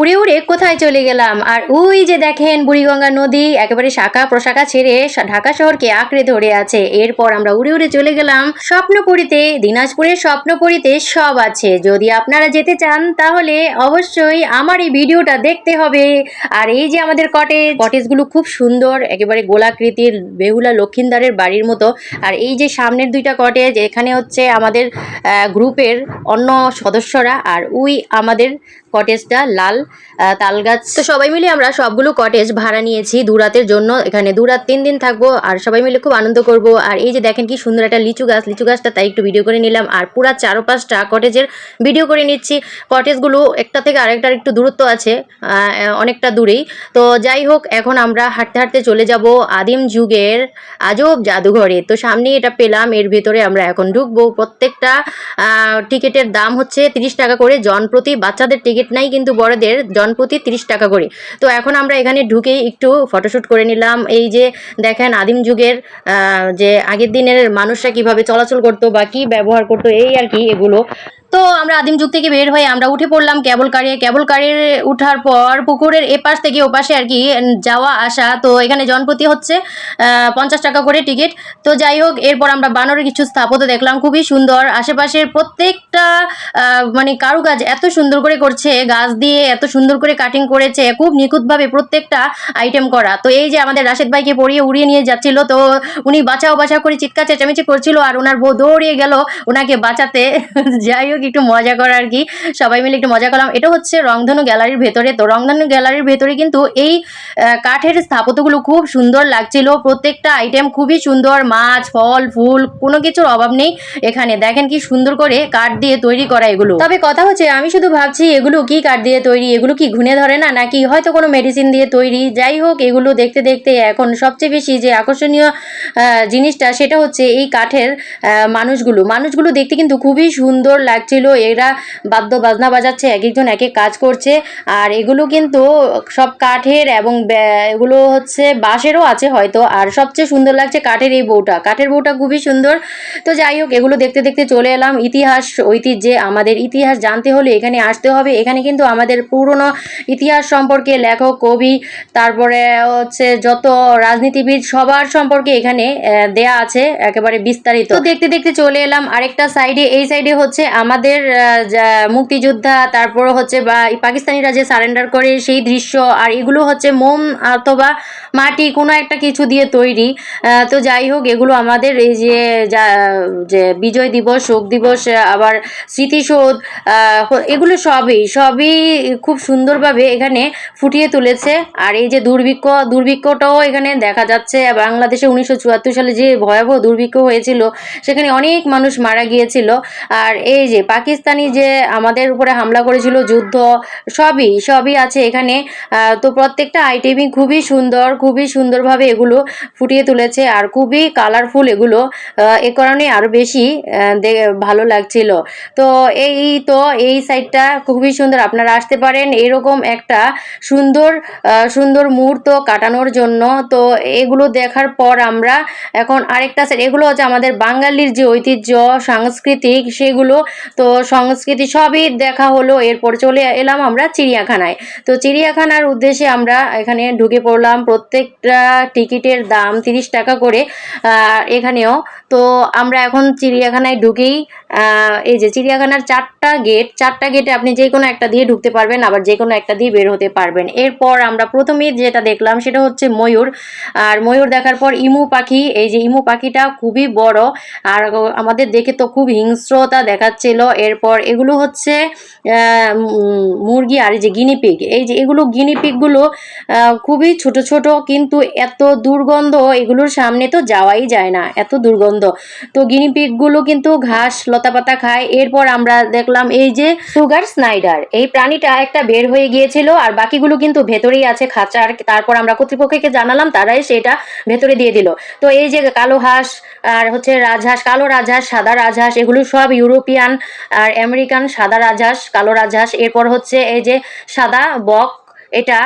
উড়ে উড়ে কোথায় চলে গেলাম? আর ওই যে দেখেন বুড়িগঙ্গা নদী, একেবারে শাখা প্রশাখা ছেড়ে ঢাকা শহরকে আঁকড়ে ধরে আছে। এরপর আমরা উড়ে উড়ে চলে গেলাম স্বপ্নপুরীতে, দিনাজপুরের স্বপ্নপুরীতে সব আছে। যদি আপনারা যেতে চান, তাহলে অবশ্যই আমার এই ভিডিওটা দেখতে হবে। আর এই যে আমাদের কটেজ, কটেজগুলো খুব সুন্দর, একেবারে গোলাকৃতির বেহুলা লক্ষিন্দারের বাড়ির মতো। আর এই যে সামনের দুইটা কটেজ, এখানে হচ্ছে আমাদের গ্রুপের অন্য সদস্যরা। আর উই আমাদের কটেজটা লাল আহ, তালগাছ। তো সবাই মিলে আমরা সবগুলো কটেজ ভাড়া নিয়েছি দুরাতের জন্য। এখানে দুরাত তিন দিন থাকব আর সবাই মিলে খুব আনন্দ করব। আর এই যে দেখেন কি সুন্দর একটা লিচু গাছ লিচু গাছটা তাই একটু ভিডিও করে নিলাম। আর পুরা চারোপাশটা কটেজের ভিডিও করে নিচ্ছি। কটেজগুলো একটা থেকে আরেকটার একটু দূরত্ব আছে অনেকটা দূরেই। তো যাই হোক এখন আমরা হাঁটতে হাঁটতে চলে যাব আদিম যুগের আজব জাদুঘরে। তো সামনে এটা পেলাম এর ভেতরে আমরা এখন ঢুকবো। প্রত্যেকটা টিকিটের দাম হচ্ছে তিরিশ টাকা করে। জন প্রতি বাচ্চাদের টিকিট নাই কিন্তু বড়দের। জন প্রতি তিরিশ টাকা করে। তো এখন আমরা এখানে ঢুকেই একটু ফটোশ্যুট করে নিলাম। এই যে দেখেন আদিম যুগের যে আগের দিনের মানুষরা কীভাবে চলাচল করতো বা কি ব্যবহার করতো, এই আর কি এগুলো। তো আমরা আদিম যুগ থেকে বের হয়ে আমরা উঠে পড়লাম কেবল কারে। কেবল কারে উঠার পর পুকুরের এপাশ থেকে ওপাশে আর কি যাওয়া, আসা। তো এখানে জনপ্রতি হচ্ছে পঞ্চাশ টাকা করে টিকিট। তো যাই হোক, এরপর আমরা বানরের কিছু স্থাপত্য দেখলাম, খুবই সুন্দর। আশেপাশের প্রত্যেকটা মানে কারুকাজ এত সুন্দর করে করছে, গাছ দিয়ে এত সুন্দর করে কাটিং করেছে, খুব নিখুঁতভাবে প্রত্যেকটা আইটেম করা। তো এই যে আমাদের রাশেদ ভাইকে পড়িয়ে উড়িয়ে নিয়ে যাচ্ছিল, তো উনি বাঁচাও বাঁচাও করে চিৎকার চেঁচামেচি করছিল, আর ওনার বউ দৌড়িয়ে গেল ওনাকে বাঁচাতে। যাই হোক একটু মজা করা আর কি। সবাই মিলে একটু মজা করলাম। এটা হচ্ছে রংধনু গ্যালারির ভেতরে। তো রংধনু গ্যালারির ভেতরে কিন্তু এই কাঠের স্থাপত্যগুলো খুব সুন্দর লাগছিল। প্রত্যেকটা আইটেম খুবই সুন্দর। মাছ, ফল, ফুল, কোনো কিছুর অভাব নেই এখানে। দেখেন কি সুন্দর করে কাঠ দিয়ে তৈরি করা এগুলো। তবে কথা হচ্ছে, আমি শুধু ভাবছি এগুলো কি কাঠ দিয়ে তৈরি? এগুলো কি ঘুনে ধরে না? নাকি হয়তো কোনো মেডিসিন দিয়ে তৈরি? যাই হোক, এগুলো দেখতে দেখতে এখন সবচেয়ে বেশি যে আকর্ষণীয় জিনিসটা সেটা হচ্ছে এই কাঠের মানুষগুলো। মানুষগুলো দেখতে কিন্তু খুবই সুন্দর লাগছিল এরা বাদ্য বাজনা বাজাচ্ছে এক একজন এক কাজ করছে। আর এগুলো কিন্তু সব কাঠের এবং এগুলো হচ্ছে বাঁশেরও আছে হয়তো। আর সবচেয়ে সুন্দর লাগছে কাঠের এই বউটা। কাঠের বউটা খুবই সুন্দর। তো যাই হোক, এগুলো দেখতে দেখতে চলে এলাম। ইতিহাস, ঐতিহ্যে আমাদের ইতিহাস জানতে হলে এখানে আসতে হবে। এখানে কিন্তু আমাদের পুরনো ইতিহাস সম্পর্কে লেখক, কবি, তারপরে হচ্ছে যত রাজনীতিবিদ, সবার সম্পর্কে এখানে দেয়া আছে, একেবারে বিস্তারিত। দেখতে দেখতে চলে এলাম। আরেকটা সাইডে এই সাইডে হচ্ছে আমাদের যা- মুক্তিযোদ্ধা তারপর হচ্ছে বা পাকিস্তানিরা যে সারেন্ডার করে সেই দৃশ্য আর এগুলো হচ্ছে মোম অথবা মাটি কোনো একটা কিছু দিয়ে তৈরি। তো যাই হোক, এগুলো আমাদের এই যে যা- যে বিজয় দিবস, শোক দিবস, আবার স্মৃতিসৌধ এগুলো সবই সবই খুব সুন্দরভাবে এখানে ফুটিয়ে তুলেছে। আর এই যে দুর্ভিক্ষ, দুর্ভিক্ষটাও এখানে দেখা যাচ্ছে। বাংলাদেশে উনিশশো চুয়াত্তর সালে যে ভয়াবহ দুর্ভিক্ষ হয়েছিল, সেখানে অনেক মানুষ মারা গিয়েছিল। আর এই যে পাকিস্তানি যে আমাদের উপরে হামলা করেছিল, যুদ্ধ, সবই সবই আছে এখানে। তো প্রত্যেকটা আইটেমই খুবই সুন্দর, খুবই সুন্দরভাবে এগুলো ফুটিয়ে তুলেছে আর খুবই কালারফুল এগুলো এ কারণে আরও বেশি ভালো লাগছিল। তো এই তো এই সাইডটা খুবই সুন্দর, আপনারা আসতে পারেন। এরকম একটা সুন্দর সুন্দর মুহূর্ত কাটানোর জন্য। তো এগুলো দেখার পর আমরা এখন আরেকটা সাইড এগুলো হচ্ছে আমাদের বাঙালির যে ঐতিহ্য, সাংস্কৃতিক, সেগুলো তো সংস্কৃতি সবই দেখা হলো, এরপর চলে এলাম আমরা চিড়িয়াখানায়। তো চিড়িয়াখানার উদ্দেশ্যে আমরা এখানে ঢুকে পড়লাম প্রত্যেকটা টিকিটের দাম তিরিশ টাকা করে এখানেও তো আমরা এখন চিড়িয়াখানায় ঢুকেই এই যে চিড়িয়াখানার চারটা গেট চারটা গেটে আপনি যে কোনো একটা দিয়ে ঢুকতে পারবেন, আবার যে কোনো একটা দিয়ে বের হতে পারবেন। এরপর আমরা প্রথমেই যেটা দেখলাম সেটা হচ্ছে ময়ূর। আর ময়ূর দেখার পর ইমু পাখি, এই যে ইমু পাখিটা খুবই বড়, আর আমাদের দেখে তো খুব হিংস্রতা দেখাচ্ছিল। এরপর এগুলো হচ্ছে মুরগি আর এই যে গিনিপিগ এই যে এগুলো গিনিপিগগুলো খুবই ছোট ছোট, কিন্তু এত দুর্গন্ধ এগুলোর সামনে তো যাওয়াই যায় না। এত দুর্গন্ধ তো গিনিপিগগুলো কিন্তু ঘাস, লতাপাতা খায়। এরপর আমরা দেখলাম এই যে সুগার স্নাইডার এই প্রাণীটা একটা বের হয়ে গিয়েছিল আর বাকিগুলো কিন্তু ভেতরেই আছে খাঁচার তারপর আমরা কর্তৃপক্ষকে জানালাম, তারাই সেটা ভেতরে দিয়ে দিল। তো এই যে কালো হাঁস আর হচ্ছে রাজহাঁস, কালো রাজহাঁস, সাদা রাজহাঁস, এগুলো সব ইউরোপিয়ান আর আমেরিকান সাদা রাজহাঁস, কালো রাজহাঁস। এরপর হচ্ছে এই যে সাদা বক এটা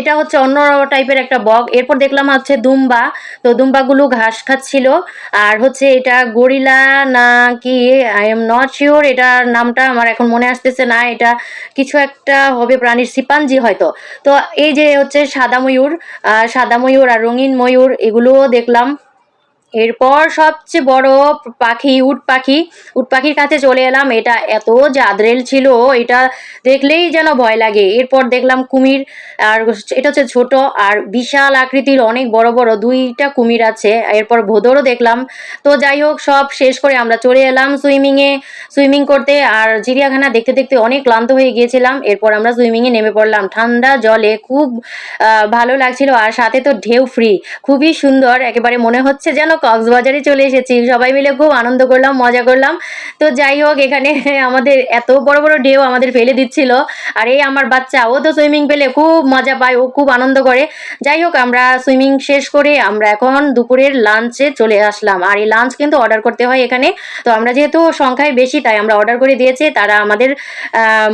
এটা হচ্ছে অন্য টাইপের একটা বক। এরপর দেখলাম হচ্ছে দুম্বা। তো দুম্বাগুলো ঘাস খাচ্ছিল। আর হচ্ছে এটা গরিলা না কি আই এম নট শিওর এটার নামটা আমার এখন মনে আসতেছে না। এটা কিছু একটা হবে প্রাণীর সিপাঞ্জি হয়তো। তো এই যে হচ্ছে সাদা ময়ূর সাদা ময়ূর আর রঙিন ময়ূর, এগুলোও দেখলাম। এরপর সবচেয়ে বড় পাখি, উট পাখি। উট পাখির কাছে চলে এলাম। এটা এত জাদরেল ছিল, এটা দেখলেই যেন ভয় লাগে। এরপর দেখলাম কুমির, আর এটা হচ্ছে ছোট আর বিশাল আকৃতির অনেক বড় বড় দুইটা কুমির আছে। এরপর ভোদরও দেখলাম। তো যাই হোক, সব শেষ করে আমরা চলে এলাম সুইমিংয়ে। সুইমিং করতে আর চিড়িয়াখানা দেখতে দেখতে অনেক ক্লান্ত হয়ে গিয়েছিলাম। এরপর আমরা সুইমিংয়ে নেমে পড়লাম। ঠান্ডা জলে খুব ভালো লাগছিল। আর সাথে তো ঢেউ ফ্রি খুবই সুন্দর। একেবারে মনে হচ্ছে যেন কক্সবাজারে চলে এসেছি। সবাই মিলে খুব আনন্দ করলাম, মজা করলাম। তো যাই হোক, এখানে আমাদের এত বড় বড় ঢেউ আমাদের ফেলে দিচ্ছিল। আর এই আমার বাচ্চা, ও তো সুইমিং পেলে খুব মজা পায়, ও খুব আনন্দ করে। যাই হোক, আমরা সুইমিং শেষ করে আমরা এখন দুপুরের লাঞ্চে চলে আসলাম। আর এই লাঞ্চ কিন্তু অর্ডার করতে হয় এখানে। তো আমরা যেহেতু সংখ্যায় বেশি, তাই আমরা অর্ডার করে দিয়েছি। তারা আমাদের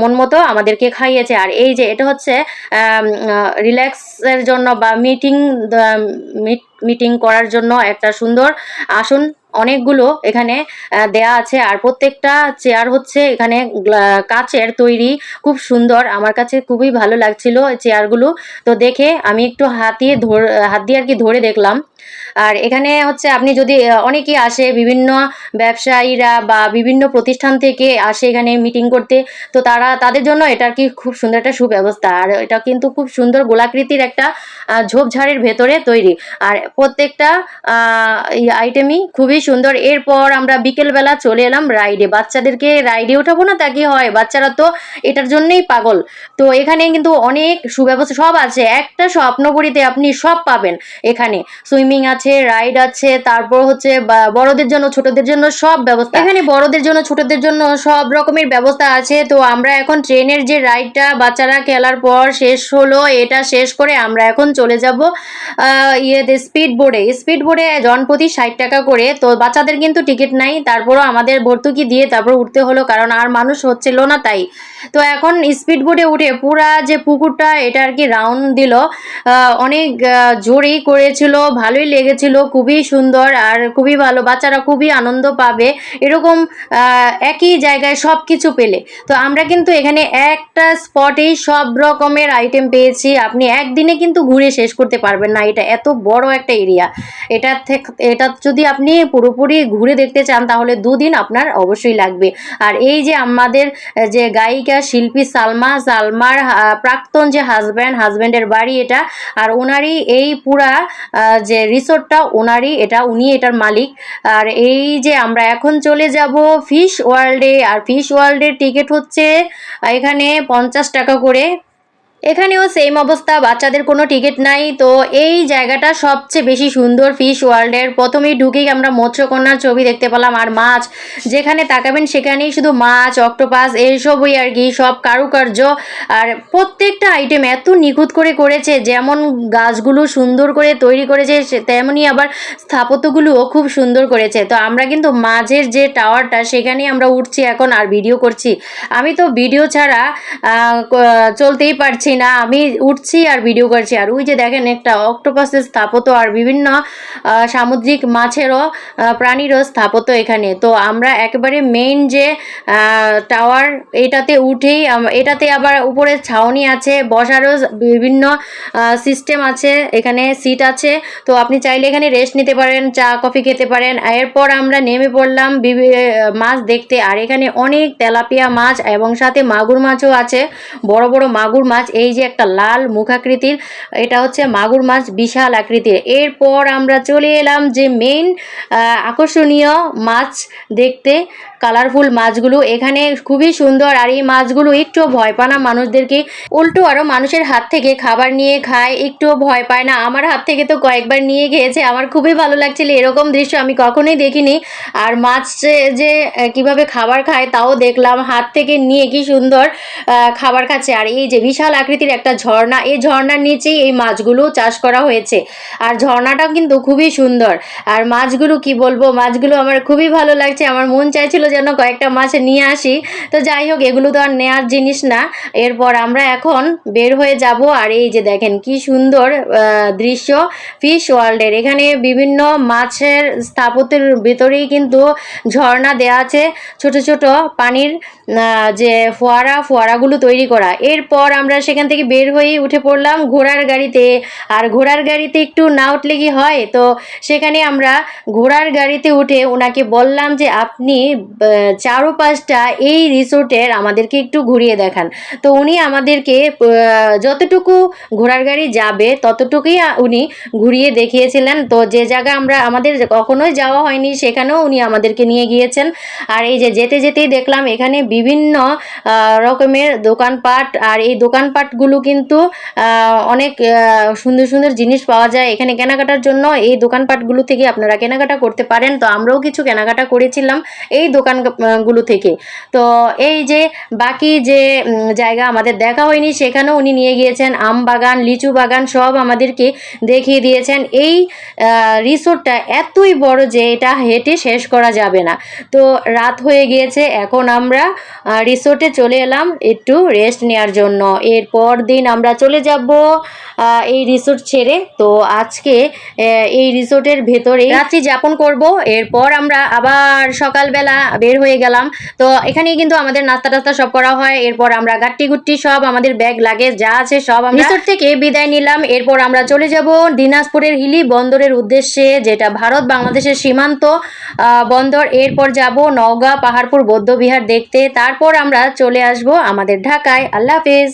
মন মতো আমাদেরকে খাইয়েছে। আর এই যে, এটা হচ্ছে রিল্যাক্সের জন্য বা মিটিং মিটিং করার জন্য একটা সুন্দর আসন অনেকগুলো এখানে দেয়া আছে। আর প্রত্যেকটা চেয়ার হচ্ছে এখানে কাচের তৈরি। খুব সুন্দর। আমার কাছে খুবই ভালো লাগছিল চেয়ারগুলো। তো দেখে আমি একটু হাতিয়ে ধর, হাত দিয়ে আর কি ধরে দেখলাম। আর এখানে হচ্ছে আপনি যদি অনেকেই আসে, বিভিন্ন ব্যবসায়ীরা বা বিভিন্ন প্রতিষ্ঠান থেকে আসে এখানে মিটিং করতে, তো তারা, তাদের জন্য এটা কি খুব সুন্দর একটা সুব্যবস্থা। আর এটা কিন্তু খুব সুন্দর গোলাকৃতির একটা ঝোপঝাড়ের ভেতরে তৈরি। আর প্রত্যেকটা আইটেমই খুবই সুন্দর। এরপর আমরা বিকেলবেলা চলে এলাম রাইডে। বাচ্চাদেরকে রাইডে উঠাবো না, তা কি হয়? বাচ্চারা তো এটার জন্যই পাগল। তো এখানে কিন্তু অনেক সুব্যবস্থা সব আছে। একটা স্বপ্নপুরীতে আপনি সব পাবেন এখানে। সুইমিং আছে, রাইড আছে, তারপর হচ্ছে বড়দের জন্য, ছোটদের জন্য সব ব্যবস্থা। এখানে বড়দের জন্য, ছোটদের জন্য সব রকমের ব্যবস্থা আছে। তো আমরা এখন ট্রেনের যে রাইডটা, বাচ্চারা খেলার পর শেষ হলো, এটা শেষ করে আমরা এখন চলে যাব ইয়েতে স্পিড বোর্ডে স্পিড বোর্ডে জনপ্রতি ষাট টাকা করে। তো বাচ্চাদের কিন্তু টিকিট নাই, তারপরও আমাদের ভর্তুকি দিয়ে তারপর উঠতে হলো, কারণ আর মানুষ হচ্ছিল না তাই। তো এখন স্পিড বোর্ডে উঠে পুরা যে পুকুরটা, এটা আর কি রাউন্ড দিল। অনেক জোরেই করেছিল, ভালোই লেগেছিল, খুবই সুন্দর, আর খুবই ভালো, বাচ্চারা খুবই আনন্দ পাবে। এরকম একই জায়গায় সব কিছু পেলে। তো আমরা কিন্তু এখানে একটা স্পটেই সব রকমের আইটেম পেয়েছি, আপনি একদিনে কিন্তু ঘুরে শেষ করতে পারবেন না, এটা এত বড় একটা এরিয়া এটা এটা যদি আপনি পুরোপুরি ঘুরে দেখতে চান, তাহলে দুদিন আপনার অবশ্যই লাগবে। আর এই যে আমাদের যে গায়িকা শিল্পী সালমা, সালমার প্রাক্তন যে হাজব্যান্ড হাজব্যান্ডের বাড়ি এটা, আর ওনারই এই পুরা যে রিসোর্টটা, ওনারই এটা, উনি এটার মালিক। আর এই যে আমরা এখন চলে যাব ফিশ ওয়ার্ল্ডে আর ফিশ ওয়ার্ল্ডের টিকিট হচ্ছে এখানে পঞ্চাশ টাকা করে। এখানেও সেম অবস্থা, বাচ্চাদের কোনো টিকিট নাই। তো এই জায়গাটা সবচেয়ে বেশি সুন্দর ফিশ ওয়ার্ল্ডের প্রথমেই ঢুকেই আমরা মৎস্যকন্যার ছবি দেখতে পেলাম আর মাছ। যেখানে তাকাবেন সেখানেই শুধু মাছ অক্টোপাস এইসবই আর কি, সব কারুকার্য। আর প্রত্যেকটা আইটেম এত নিখুঁত করে করেছে, যেমন গাছগুলো সুন্দর করে তৈরি করেছে, সে- তেমনি আবার স্থাপত্যগুলোও খুব সুন্দর করেছে। তো আমরা কিন্তু মাঝের যে টাওয়ারটা সেখানেই আমরা উঠছি এখন আর ভিডিও করছি। আমি তো ভিডিও ছাড়া চলতেই পারছি না, আমি উঠছি আর ভিডিও করছি। আর ওই যে দেখেন একটা অক্টোপাসের স্থাপত্য আর বিভিন্ন সামুদ্রিক মাছেরও প্রাণীরও স্থাপত্য এখানে। তো আমরা একেবারে মেইন যে টাওয়ার এটাতে উঠেই এটাতে আবার উপরে ছাউনি আছে, বসারও বিভিন্ন সিস্টেম আছে, এখানে সিট আছে। তো আপনি চাইলে এখানে রেস্ট নিতে পারেন, চা কফি খেতে পারেন। এরপর আমরা নেমে পড়লাম মাছ দেখতে। আর এখানে অনেক তেলাপিয়া মাছ এবং সাথে মাগুর মাছও আছে, বড় বড় মাগুর মাছ। এই যে একটা লাল মুখাকৃতির এটা হচ্ছে মাগুর মাছ বিশাল আকৃতির। এরপর আমরা চলে এলাম যে মেইন আকর্ষণীয় মাছ দেখতে। কালারফুল মাছগুলো। এখানে খুবই সুন্দর আর এই মাছগুলো একটু ভয় পায় না মানুষদেরকে। উল্টো আরও মানুষের হাত থেকে খাবার নিয়ে খায়, একটুও ভয় পায় না। আমার হাত থেকে তো কয়েকবার নিয়ে খেয়েছে, আমার খুবই ভালো লাগছিল। এরকম দৃশ্য আমি কখনোই দেখিনি। আর মাছ যে- কীভাবে খাবার খায় তাও দেখলাম, হাত থেকে নিয়ে কি সুন্দর খাবার খাচ্ছে। আর এই যে বিশাল আকৃতির একটা ঝর্ণা, এই ঝর্ণার নিচেই এই মাছগুলো চাষ করা হয়েছে। আর ঝর্ণাটাও কিন্তু খুবই সুন্দর। আর মাছগুলো কি বলব? মাছগুলো আমার খুবই ভালো লাগছে। আমার মন চাইছিল যেন কয়েকটা মাছ নিয়ে আসি। তো যাই হোক, এগুলো তো আর নেওয়ার জিনিস না। এরপর আমরা এখন বের হয়ে যাব আর এই যে দেখেন কি সুন্দর দৃশ্য ফিশ ওয়ার্ল্ডের এখানে বিভিন্ন মাছের স্থাপত্যের ভিতরেই কিন্তু ঝর্ণা দেওয়া আছে। ছোট ছোট পানির যে ফোয়ারা, ফোয়ারাগুলো তৈরি করা। এরপর আমরা সেখান থেকে বের হয়ে উঠে পড়লাম ঘোড়ার গাড়িতে। আর ঘোড়ার গাড়িতে একটু না উঠলে কি হয়, তো সেখানে আমরা ঘোড়ার গাড়িতে উঠে ওনাকে বললাম যে, আপনি চারোপাশটা এই রিসোর্টের আমাদেরকে একটু ঘুরিয়ে দেখান। তো উনি আমাদেরকে যতটুকু ঘোড়ার গাড়ি যাবে, ততটুকুই উনি ঘুরিয়ে দেখিয়েছিলেন। তো যে জায়গা আমরা, আমাদের কখনোই যাওয়া হয়নি, সেখানেও উনি আমাদেরকে নিয়ে গিয়েছেন। আর এই যে যেতে যেতেই দেখলাম, এখানে বিভিন্ন রকমের দোকানপাট, আর এই দোকানপাটগুলো কিন্তু অনেক সুন্দর সুন্দর জিনিস পাওয়া যায়। এখানে কেনাকাটার জন্য এই দোকানপাটগুলো থেকে আপনারা কেনাকাটা করতে পারেন। তো আমরাও কিছু কেনাকাটা করেছিলাম এই দোকানগুলো থেকে। তো এই যে বাকি যে জায়গা আমাদের দেখা হয়নি, সেখানেও উনি নিয়ে গিয়েছেন আম বাগান, লিচু বাগান, সব আমাদেরকে দেখিয়ে দিয়েছেন। এই রিসোর্টটা এতই বড় যে এটা হেঁটে শেষ করা যাবে না। তো রাত হয়ে গিয়েছে, এখন আমরা রিসোর্টে চলে এলাম একটু রেস্ট নেওয়ার জন্য। এরপর দিন আমরা চলে যাব এই রিসোর্ট ছেড়ে। তো আজকে এই রিসোর্টের ভেতরে রাত্রি যাপন করব। এরপর আমরা আবার সকালবেলা বের হয়ে গেলাম। তো এখানেই কিন্তু আমাদের নাস্তা টাস্তা সব করা হয়। এরপর আমরা গাট্টি গুট্টি সব আমাদের ব্যাগ লাগে যা আছে সব আমরা রিসোর্ট থেকে বিদায় নিলাম। এরপর আমরা চলে যাব দিনাজপুরের হিলি বন্দরের উদ্দেশ্যে, যেটা ভারত বাংলাদেশের সীমান্ত বন্দর। এরপর যাব নওগাঁ, পাহাড়পুর, বৌদ্ধবিহার দেখতে। তারপর আমরা চলে আসব আমাদের ঢাকায়। আল্লাহ হাফেজ।